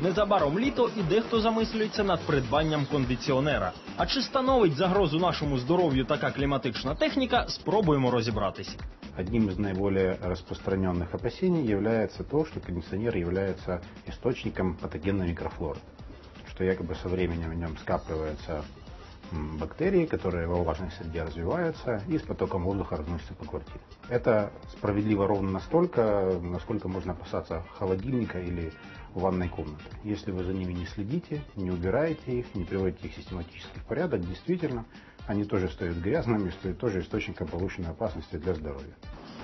Незабаром літо і дехто замислюється над придбанням кондиціонера. А чи становить загрозу нашому здоров'ю така кліматична техніка, спробуємо розібратись. Одним из наиболее распространенных опасений является то, что кондиционер является источником патогенной микрофлоры, что якобы со временем в нем скапливаются м, бактерии, которые во влажной среде развиваются и с потоком воздуха разносятся по квартире. Это справедливо ровно настолько, насколько можно опасаться холодильника или ванной комнаты. Если вы за ними не следите, не убираете их, не приводите их систематически в порядок, действительно, они тоже стают грязными, стают тоже источником повышенной опасности для здоровья.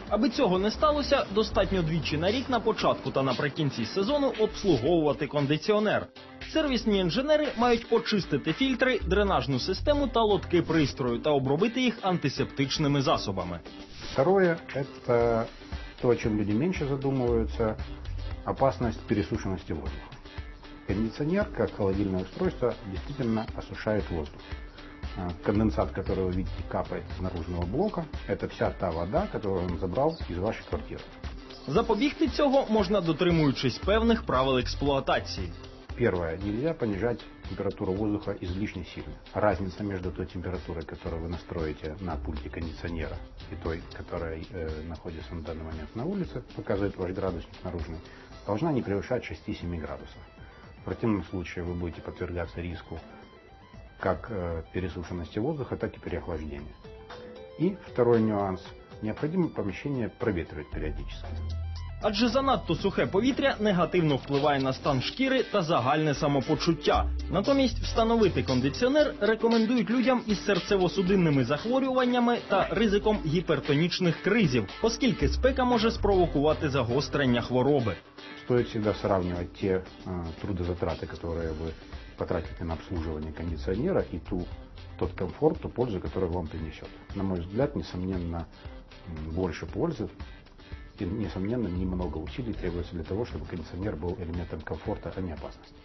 Аби цього не сталося, достатньо двічі на рік на початку та наприкінці сезону обслуговувати кондиціонер. Сервісні інженери мають очистити фільтри, дренажну систему та лотки пристрою та обробити їх антисептичними засобами. Второе – это то, о чем люди меньше задумываются, опасность пересушенности воздуха. Кондиционер, как холодильное устройство, действительно осушает воздух. А, Конденсат, который вы видите, капает из наружного блока, это вся та вода, которую он забрал из вашей квартиры. Запобігти цього можна дотримуючись певних правил експлуатації. Первое. Нельзя понижать температуру воздуха излишне сильно. Разница между той температурой, которую вы настроите на пульте кондиционера, и той, которая э, находится на данный момент на улице, показывает ваш градусник наружный, должна не превышать 6-7 градусов. В противном случае вы будете подвергаться риску как э, пересушенности воздуха, так и переохлаждения. И второй нюанс. Необходимо помещение проветривать периодически. Адже занадто сухе повітря негативно впливає на стан шкіри та загальне самопочуття. Натомість встановити кондиціонер рекомендують людям із серцево-судинними захворюваннями та ризиком гіпертонічних кризів, оскільки спека може спровокувати загострення хвороби. Стоит всегда сравнивать те э, трудозатраты, которые вы потратите на обслуживание кондиционера и ту, тот комфорт, ту пользу, которую вам принесет. На мой взгляд, несомненно, м, больше пользы Несомненно, немного усилий требуется для того, чтобы кондиционер был элементом комфорта, а не опасности.